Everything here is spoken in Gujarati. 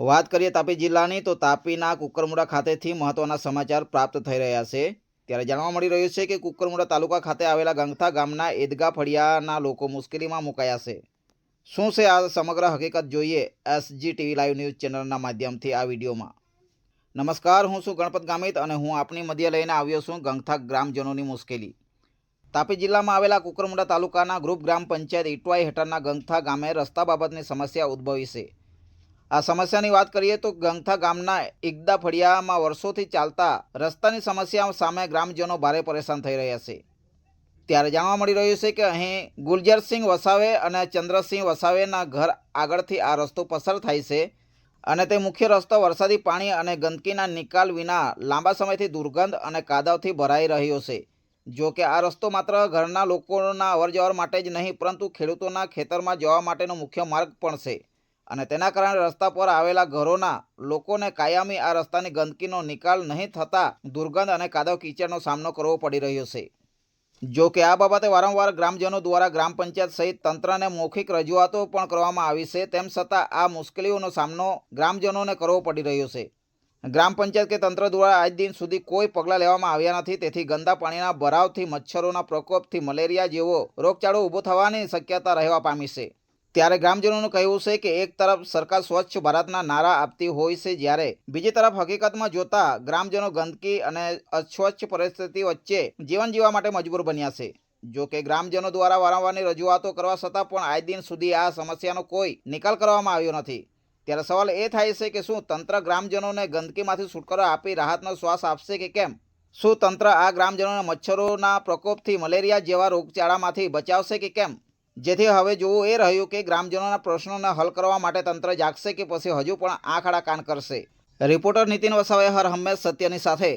વાત કરીએ તાપી જિલ્લાની, તો તાપીના કુકરમુડા ખાતેથી મહત્વના સમાચાર પ્રાપ્ત થઈ રહ્યા છે. ત્યારે જાણવા મળી રહ્યું છે કે કુકરમુડા તાલુકા ખાતે આવેલા ગંગથા ગામના ઈદગા ફળિયાના લોકો મુશ્કેલીમાં મુકાયા છે. શું છે આ સમગ્ર હકીકત જોઈએ એસજી ટીવી લાઈવ ન્યૂઝ ચેનલના માધ્યમથી આ વિડીયોમાં. નમસ્કાર, હું છું ગણપત ગામિત અને હું આપની મધ્ય લઈને આવ્યો છું ગંગથા ગ્રામજનોની મુશ્કેલી. તાપી જિલ્લામાં આવેલા કુકરમુંડા તાલુકાના ગ્રુપ ગ્રામ પંચાયત ઇટવાઈ હેઠળના ગંગથા ગામે રસ્તા બાબતની સમસ્યા ઉદ્ભવી છે. આ સમસ્યાની વાત કરીએ તો ગંગથા ગામના એકદા ફળિયામાં વર્ષોથી ચાલતા રસ્તાની સમસ્યા સામે ગ્રામજનો ભારે પરેશાન થઈ રહ્યા છે. ત્યારે જાણવા મળી રહ્યું છે કે અહીં ગુલજરસિંહ વસાવે અને ચંદ્રસિંહ વસાવેના ઘર આગળથી આ રસ્તો પસાર થાય છે અને તે મુખ્ય રસ્તો વરસાદી પાણી અને ગંદકીના નિકાલ વિના લાંબા સમયથી દુર્ગંધ અને કાદવથી ભરાઈ રહ્યો છે. જો કે આ રસ્તો માત્ર ઘરના લોકોના અવરજવર માટે જ નહીં, પરંતુ ખેડૂતોના ખેતરમાં જવા માટેનો મુખ્ય માર્ગ પણ છે. અને તેના કારણે રસ્તા પર આવેલા ઘરોના લોકોને કાયમી આ રસ્તાની ગંદકીનો નિકાલ નહીં થતાં દુર્ગંધ અને કાદવ કીચડનો સામનો કરવો પડી રહ્યો છે. જો કે આ બાબતે વારંવાર ગ્રામજનો દ્વારા ગ્રામ પંચાયત સહિત તંત્રને મૌખિક રજૂઆતો પણ કરવામાં આવી છે, તેમ છતાં આ મુશ્કેલીઓનો સામનો ગ્રામજનોને કરવો પડી રહ્યો છે. ગ્રામ પંચાયત કે તંત્ર દ્વારા આજ દિન સુધી કોઈ પગલાં લેવામાં આવ્યા નથી, તેથી ગંદા પાણીના ભરાવથી, મચ્છરોના પ્રકોપથી, મલેરિયા જેવો રોગચાળો ઊભો થવાની શક્યતા રહેવા પામી છે. ત્યારે ગ્રામજનોનું કહેવું છે કે એક તરફ સરકાર સ્વચ્છ ભારતના નારા આપતી હોય છે જ્યારે બીજી તરફ હકીકતમાં જોતા ગ્રામજનો ગંદકી અને અસ્વચ્છ પરિસ્થિતિ વચ્ચે જીવન જીવવા માટે મજબૂર બન્યા છે. જો કે ગ્રામજનો દ્વારા વારંવારની રજૂઆતો કરવા છતાં પણ આજ દિન સુધી આ સમસ્યાનો કોઈ નિકાલ કરવામાં આવ્યો નથી. ત્યારે સવાલ એ થાય છે કે શું તંત્ર ગ્રામજનોને ગંદકીમાંથી છુટકારો આપી રાહતનો શ્વાસ આપશે કે કેમ? શું તંત્ર આ ગ્રામજનોને મચ્છરોના પ્રકોપથી મલેરિયા જેવા રોગચાળામાંથી બચાવશે કે કેમ? જેથી હવે જોવું એ રહ્યું કે ગ્રામજનોના પ્રશ્નોને હલ કરવા માટે તંત્ર જાગશે કે પછી હજુ પણ આંખ આડા કાન કરશે. રિપોર્ટર નીતિન વસાવે હર હંમેશ સત્યની સાથે